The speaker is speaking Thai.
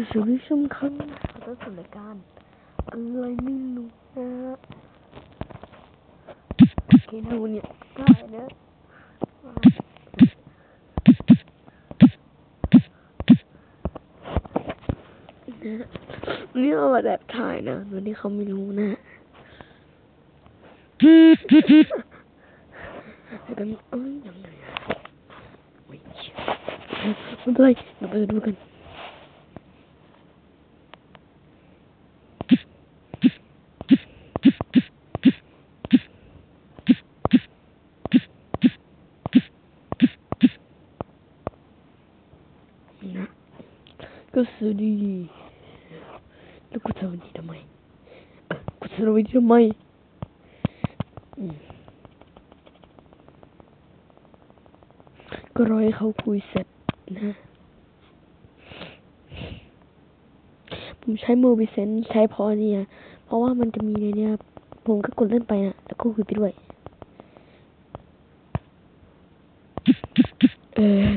ก็สวัสดีชมครั้งนะขอต้อนรับสู่รายการอะไรไม่รู้นะฮะโอเคนะวันนี้ได้นะนะฮะวันนี่เราแบบถ่ายนะวันนี้เขาไม่รู้นะแต่กันเอ้ยยังไงอะไม่เชื่อไม่เป็นไรเราไปดูกัน นะ ก็สวัสดีแล้วกูจะวันนี้ทำไมกูจะวันนี้ทำไมก็รอให้เขาคุยเสร็จนะ ผมใช้มือวิเซนใช้พอเนี่ย เพราะว่ามันจะมีในเนี้ยผมก็กดเล่นไปนะแล้วก็คุยไปด้วย เออ